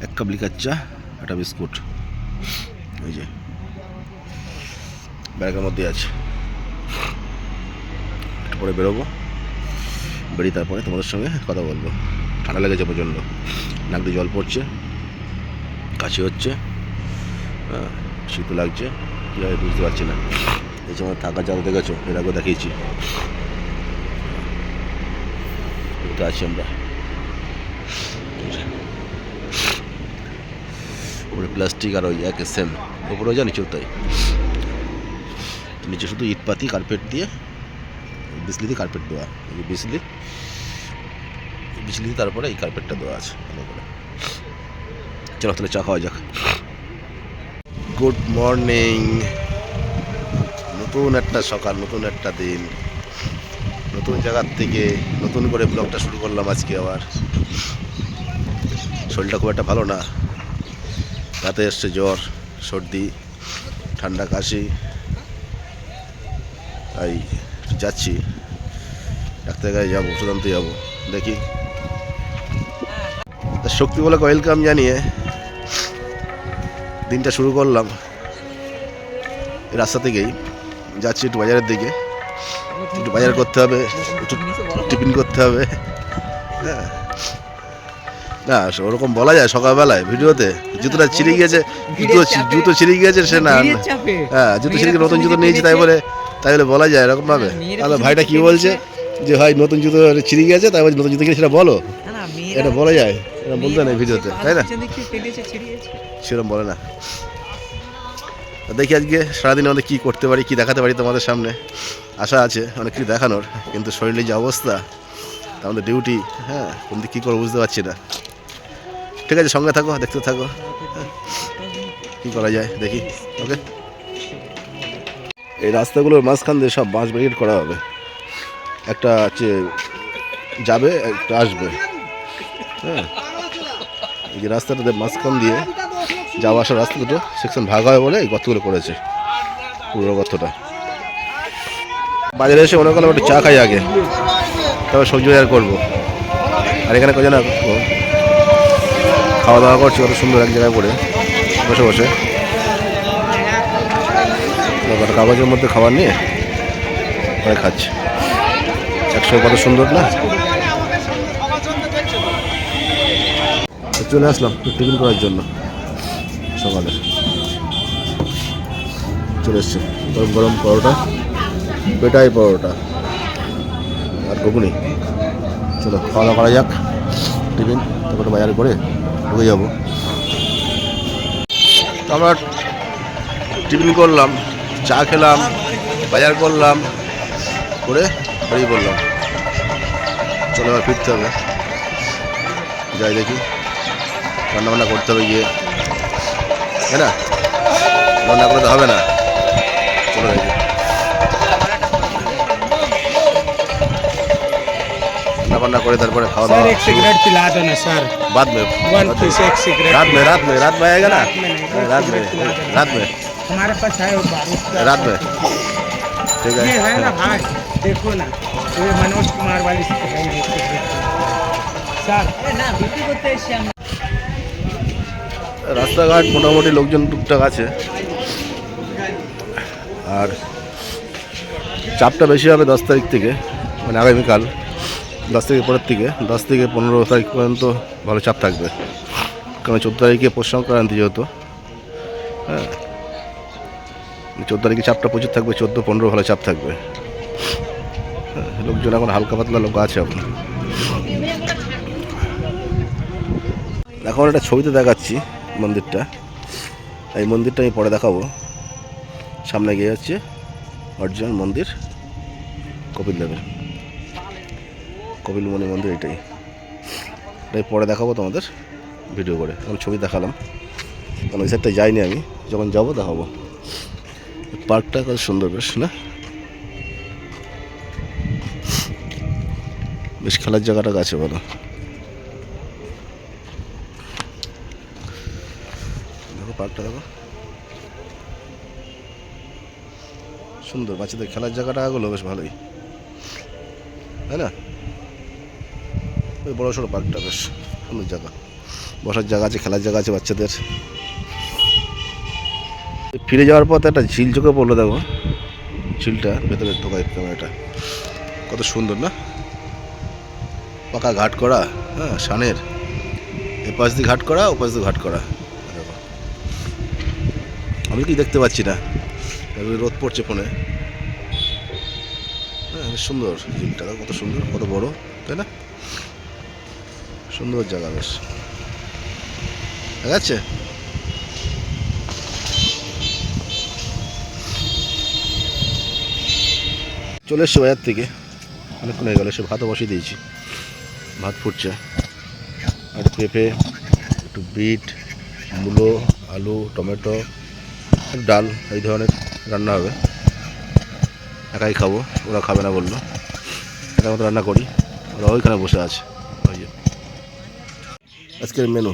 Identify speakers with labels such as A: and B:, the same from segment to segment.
A: এক cup liquor চা, একটা বিস্কুট। ওই যে। ব্যাগের মধ্যে আছে। একটু পরে বেরোবো। বেরিয়ে তারপরে তোমাদের সঙ্গে কথা বলব। ঠান্ডা লেগেছে প্রচণ্ড। নাক দিয়ে জল পড়ছে। কাশি হচ্ছে। হ্যাঁ শীত লাগছে। কী হয় বুঝতে পারছি না। এই সময় থাকা জায়গা দেখেছ, এর আগেও দেখিয়েছি। আছি আমরা। উপরে প্লাস্টিক আর ওই এক সেম উপরেও যা নিচেও তাই নিচে শুধু ইটপাতি কার্পেট দিয়ে বিজলি দিয়ে কার্পেট দেওয়া। এই বিজলি বিজলি তারপরে এই কার্পেটটা দেওয়া আছে। ভালো করে। চলো তাহলে চা খাওয়া যাক। গুড মর্নিং নতুন একটা সকাল, নতুন একটা দিন। নতুন জায়গার থেকে নতুন করে ব্লগটা শুরু করলাম আজকে আবার। শরীরটা খুব একটা ভালো না। রাতে এসছে জ্বর, সর্দি, ঠান্ডা কাশি। তাই যাচ্ছি। ডাক্তারের কাছে যাব, ওষুধ যাব। দেখি। শক্তি বলে ওয়েলকাম জানিয়ে দিনটা শুরু করলাম। রাস্তা থেকেই যাচ্ছি একটু বাজারের দিকে। একটু বাজার করতে হবে, একটু টিফিন করতে হবে। হ্যাঁ। না ওরকম বলা যায় সকালবেলায় ভিডিওতে। জুতোটা ছিঁড়ে গিয়েছে জুতো জুতো ছিঁড়ে গিয়েছে সে না হ্যাঁ জুতো ছিঁড়ে নতুন জুতো নিয়েছি তাই বলে তাই বলে বলা যায় এরকম ভাবে তাহলে ভাইটা কি বলছে? যে ভাই নতুন জুতো ছিঁড়ে গিয়েছে তাই বলছে নতুন জুতো কিনে সেটা বলো। এটা বলা যায় এটা বলতে নেই ভিডিওতে তাই না? সেরকম বলে না। দেখি আজকে সারাদিন আমাদের কী করতে পারি কী দেখাতে পারি তোমাদের সামনে। আশা আছে অনেক কিছু দেখানোর কিন্তু শরীরের যে অবস্থা আমাদের ডিউটি হ্যাঁ কোন দিক কী করব বুঝতে পারছি না। ঠিক আছে, সঙ্গে থাকো, দেখতে থাকো। কী করা যায়, দেখি, ওকে? এই রাস্তাগুলোর মাঝখান দিয়ে সব বাঁশ ব্যারিকেড করা হবে। একটা হচ্ছে যাবে, একটা আসবে। হ্যাঁ। এই রাস্তাটাতে মাঝখান দিয়ে যাওয়া আসার রাস্তা দুটো, সেকশন ভাগ হয় বলে এই গর্তগুলো করেছে পুরো গর্তটা। বাজারে এসে করলাম একটু চা খাই আগে, তারপর সবজি বাজার করব। আর এখানে কজন খাওয়া দাওয়া করছি, কত সুন্দর এক জায়গায় পড়ে বসে বসে। কাগজের মধ্যে খাবার নিয়ে পরে খাচ্ছি। একসঙ্গে কত সুন্দর, না? চলে আসলাম টিফিন করার জন্য সকালে। চলে এসছে। গরম গরম পরোটা, পেটাই পরোটা। আর ঘুগনি। চলো, খাওয়া দাওয়া করা যাক। টিফিন, তারপরে বাজারে করে ঢুকে যাব। তো আমরা টিফিন করলাম, চা খেলাম, বাজার করলাম, করে বেরিয়ে পড়লাম। চলো এবার ফিরতে হবে। যাই দেখি রান্না বান্না করতে হবে গিয়ে। তাই না? রান্না করে তো হবে না। চলো দেখি। রান্না বান্না করে তারপরে খাওয়া
B: सर
A: দাওয়া
B: एक सिगरेट पिला दो ना सर
A: बाद में
B: वन पीस एक सिगरेट
A: रात में रात में रात में आएगा ना
B: रात में नहीं, एक
A: रात में
B: सिगरेट पिला देना।
A: रात में
B: हमारे पास है वो बारूद का
A: रात में ठीक
B: ये है ना
A: है
B: भाई देखो ना ये मनोज कुमार वाली से है ये सिगरेट सर ना बिक्री करते हैं श्याम
A: রাস্তাঘাট মোটামুটি লোকজন টুকটাক আছে আর চাপটা বেশি হবে দশ তারিখ থেকে মানে আগামীকাল দশ থেকে পরের থেকে দশ থেকে পনেরো তারিখ পর্যন্ত ভালো চাপ থাকবে। কারণ চোদ্দ তারিখে পৌষ সংক্রান্তি যেহেতু হ্যাঁ চোদ্দ তারিখে চাপটা প্রচুর থাকবে চোদ্দ পনেরো ভালো চাপ থাকবে। হ্যাঁ, লোকজন এখন হালকা পাতলা লোক আছে এখন। এখন একটা ছবিতে দেখাচ্ছি মন্দিরটা। এই মন্দিরটা আমি পরে দেখাবো। সামনে গিয়ে হচ্ছে অরিজিনাল মন্দির কপিল দেবের। কপিলমণি মন্দির এটাই। এটাই পরে দেখাবো তোমাদের ভিডিও করে। এখন ছবি দেখালাম। কারণ ওই সাইডটা যাইনি আমি। যখন যাব দেখাবো। পার্কটা কত সুন্দর বেশ, না? বেশ খেলার জায়গাটা আছে বলো। দেখো পার্কটা, দেখো। সুন্দর, বাচ্চাদের খেলার জায়গাটা গুলো বেশ ভালোই। তাই না? ওই বড় সড়ো পার্কটা, বেশ সুন্দর জায়গা। বসার জায়গা আছে, খেলার জায়গা আছে বাচ্চাদের। ফিরে যাওয়ার পথে একটা ঝিল চোখে পড়ল, দেখো। ঝিলটা, ভেতরে ঢোকায় ক্যামেরাটা। কত সুন্দর, না? পাকা ঘাট করা হ্যাঁ সানের এপাশ দিয়ে ঘাট করা, ওপাশ দিয়ে ঘাট করা, দেখো। আমি কি দেখতে পাচ্ছি না? রোদ পড়ছে ফোনে। হ্যাঁ সুন্দর ঝিলটা কত সুন্দর, কত বড়, তাই না? সুন্দর জায়গা বেশ। দেখা যাচ্ছে চলে এসছে বাজার থেকে। অনেকক্ষণ হয়ে গেল সে ভাতও বসিয়ে দিয়েছি। ভাত ফুটছে। আর পেঁপে, একটু বিট, মূলো, আলু, টমেটো, ডাল, এই ধরনের রান্না হবে। একাই খাব, ওরা খাবে না বলল। একা মতো রান্না করি। ওরা ওইখানে বসে আছে। আজকের মেনু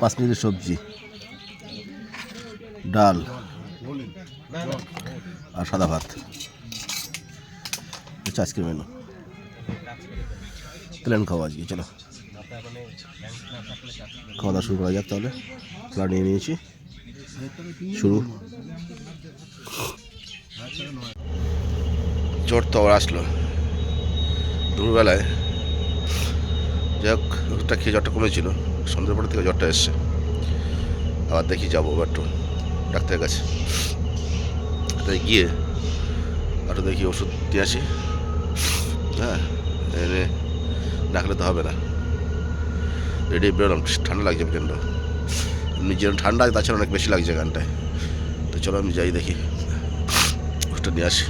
A: পাঁচ মিনিটের সবজি, ডাল আর সাদা ভাত। হচ্ছে আজকের মেনু প্ল্যান খাওয়া আজকে, চলো। খাওয়া দাওয়া শুরু করা যাক তাহলে। খেলা নিয়ে নিয়েছি। শুরু। জ্বর তো আসলো। দুপুরবেলায় যাই হোক ওষুধটা খেয়ে জ্বরটা কমেছিল। সন্ধ্যের পর থেকে জ্বরটা এসছে। আবার দেখি যাব একটু ডাক্তারের কাছে। তাই গিয়ে একটু দেখি ওষুধ দিয়ে আসি। হ্যাঁ এনে ডাকলে তো হবে না। রেডি বেরোলাম। ঠান্ডা লাগছে প্রচণ্ড। এমনি যেরকম ঠান্ডা তাছাড়া অনেক বেশি লাগছে গানটায়। তো চলো আমি যাই দেখি। ওষুধটা নিয়ে আসি।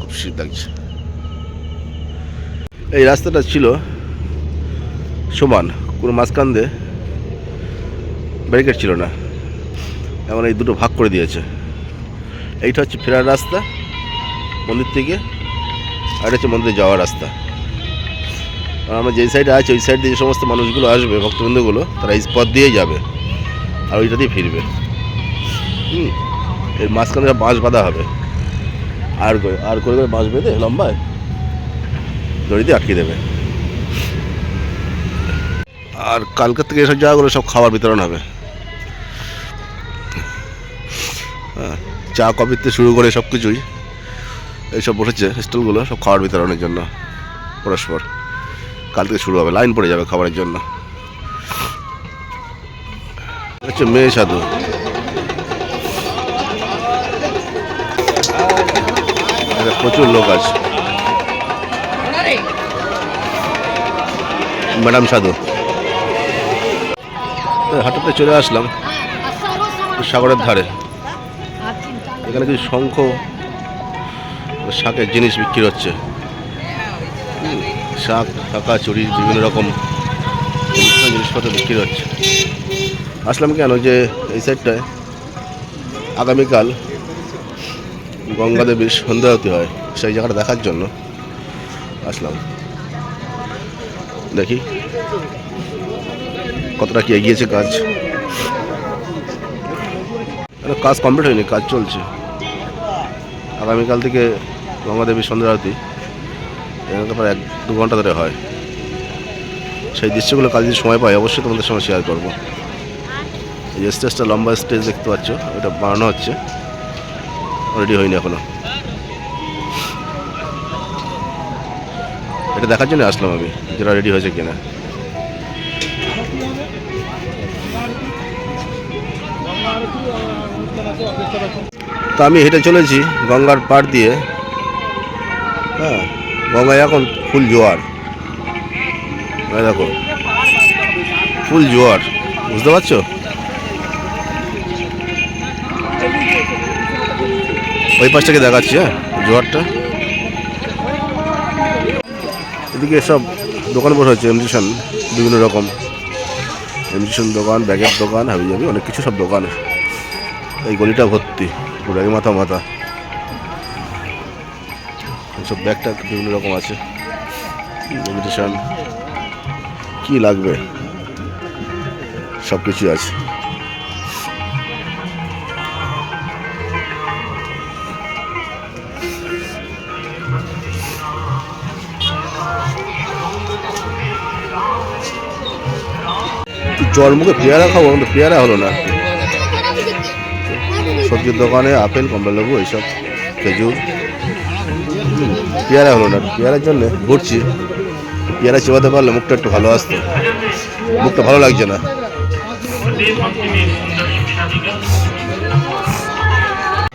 A: খুব শীত লাগছে। এই রাস্তাটা ছিল সমান, কোনো মাঝখান দিয়ে ব্যারিকেড ছিল না। এমন এই দুটো ভাগ করে দিয়েছে। এইটা হচ্ছে ফেরার রাস্তা, মন্দির থেকে, আর হচ্ছে মন্দিরে যাওয়ার রাস্তা। আর আমরা যেই সাইডে আছি, ওই সাইড দিয়ে যে সমস্ত মানুষগুলো আসবে, ভক্তবৃন্দগুলো, তারা এই পথ দিয়েই যাবে, আর ওইটা দিয়ে ফিরবে। হুম, এর মাঝখানে বাঁশ বাঁধা হবে। আর করে আর করে করে বাঁশ বেঁধে লম্বায় দড়ি দিয়ে আটকে দেবে। আর কালকের থেকে এসব জায়গাগুলো সব খাবার বিতরণ হবে। হ্যাঁ চা কফিতে শুরু করে সব কিছুই। এইসব বসেছে, স্টলগুলো সব খাবার বিতরণের জন্য, পরস্পর। কাল থেকে শুরু হবে, লাইন পড়ে যাবে খাবারের জন্য। হচ্ছে মেয়ে সাধু। প্রচুর লোক আছে। ম্যাডাম সাধু। হাঁটাতে চলে আসলাম সাগরের ধারে। এখানে কিছু শঙ্খ শাকের জিনিস বিক্রি হচ্ছে। শাক শাকা চুরি, বিভিন্ন রকম জিনিসপত্র বিক্রি হচ্ছে। আসলাম কেন যে এই সাইডটায় আগামীকাল গঙ্গা দেবীর সন্ধ্যা হয় সেই জায়গাটা দেখার জন্য আসলাম। দেখি। কতটা কি এগিয়েছে কাজ? কাজ কমপ্লিট হয়নি, কাজ চলছে। আগামীকাল থেকে গঙ্গা দেবীর সন্ধ্যা আরতি এখানে প্রায় এক দু ঘণ্টা ধরে হয়। সেই দৃশ্যগুলো কাল যদি সময় পাই, অবশ্যই তোমাদের সঙ্গে শেয়ার করব। এই যে স্টেজটা লম্বা স্টেজ দেখতে পাচ্ছ, ওটা বানানো হচ্ছে। রেডি হয়নি এখনও। এটা দেখার জন্য আসলাম আমি, যেটা রেডি হয়েছে কিনা। তো আমি হেঁটে চলেছি গঙ্গার পাড় দিয়ে। হ্যাঁ গঙ্গায় এখন ফুল জোয়ার। দেখো, ফুল জোয়ার, বুঝতে পারছ? ওই পাশটাকে দেখাচ্ছি হ্যাঁ জোয়ারটা। এদিকে সব দোকান বসে হচ্ছে এমজিশন বিভিন্ন রকম। এমজিশন দোকান, ব্যাগের দোকান, হাবি যাবি অনেক কিছু সব দোকান। এই গলিটা ভর্তি, পুরো মাথা মাথা। সব ব্যাগটা বিভিন্ন রকম আছে। ইমিটেশন কি লাগবে? সব কিছু আছে। চরমুখে পেয়ারা খাব কিন্তু পেয়ারা হলো না। সবজির দোকানে আপেল, কমলালেবু, এইসব, খেজুর। পেয়ারা হলো না। পেয়ারার জন্য ঘুরছি পেয়ারা চেবাতে পারলে মুখটা একটু ভালো আসতো। মুখটা ভালো লাগছে না।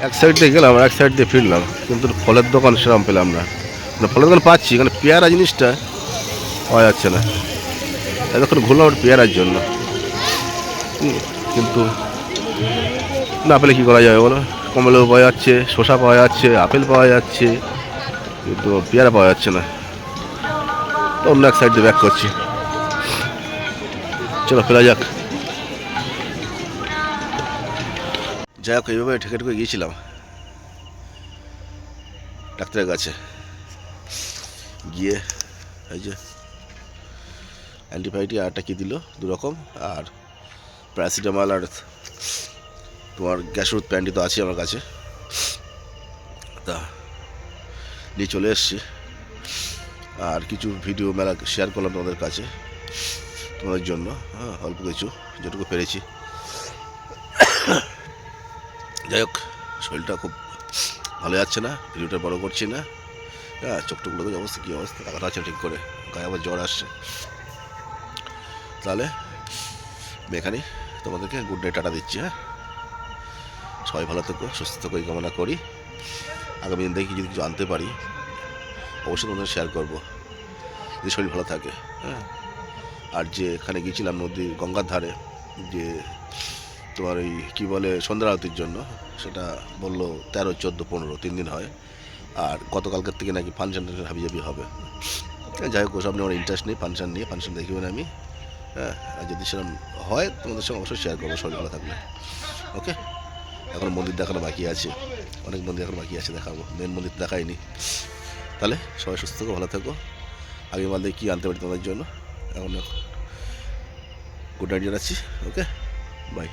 A: এক সাইড দিয়ে গেলাম, আর এক সাইড দিয়ে ফিরলাম। কিন্তু ফলের দোকান সেরকম পেলাম না। মানে ফলের দোকান পাচ্ছি কারণ পেয়ারা জিনিসটা পাওয়া যাচ্ছে না। এতক্ষণ ঘুরলাম পেয়ারার জন্য। কিন্তু না পেলে কী করা যাবে বলো? কমলাও পাওয়া যাচ্ছে, শসা পাওয়া যাচ্ছে, আপেল পাওয়া যাচ্ছে, কিন্তু পেয়ারা পাওয়া যাচ্ছে না। তো অন্য এক সাইড দিয়ে ব্যাক করছি। চলো, ফেরা যাক। যাই হোক, এইভাবে ঠেকে ঠেকে গিয়েছিলাম। ডাক্তারের কাছে। গিয়ে এই যে অ্যান্টিবায়োটিক আরটা কী দিল? দু রকম আর প্যারাসিটামল আর তোমার গ্যাসের প্যান্টি তো আছে আমার কাছে। তা, নিয়ে চলে এসছি। আর কিছু ভিডিও মেলা শেয়ার করলাম তোমাদের কাছে, তোমাদের জন্য। হ্যাঁ অল্প কিছু, যেটুকু পেরেছি। যাই হোক, শরীরটা খুব ভালো যাচ্ছে না, ভিডিওটা বড় করছি না। হ্যাঁ চোখ টুকগুলো অবস্থা, কী অবস্থা? টাকাটা আছে ঠিক করে। গায়ে আবার জ্বর আসছে। তাহলে এখানেই তোমাদেরকে গুড ডে টাটা দিচ্ছি হ্যাঁ? সবাই ভালো থেকো, সুস্থ থেকো, এই কামনা করি। আগামী দিন দেখি যদি কিছু আনতে পারি, অবশ্যই তোমাদের শেয়ার করব। যদি শরীর ভালো থাকে হ্যাঁ? আর যে এখানে গিয়েছিলাম নদী গঙ্গার ধারে, যে তোমার ওই কী বলে, সন্ধ্যা আরতির জন্য, সেটা বলল তেরো, চোদ্দ, পনেরো, তিন দিন হয়। আর গতকালকের থেকে নাকি ফাংশন টাংশন হাবি। যাই হোক, ওসব নিয়ে আমার ইন্টারেস্ট নেই ফাংশন নিয়ে ফাংশন দেখবে না আমি। হ্যাঁ আর যদি সেরকম হয়, তোমাদের সঙ্গে অবশ্যই শেয়ার করব, সবাই ভালো থাকলে ওকে এখন মন্দির দেখানো বাকি আছে। অনেক মন্দির এখন বাকি আছে দেখাবো। মেন মন্দির দেখাইনি। তাহলে সবাই সুস্থ থাকো, ভালো থাকো। আগে মাল দিয়ে কী আনতে পারি তোমাদের জন্য? এখন গুড নাইট জানাচ্ছি। Okay bye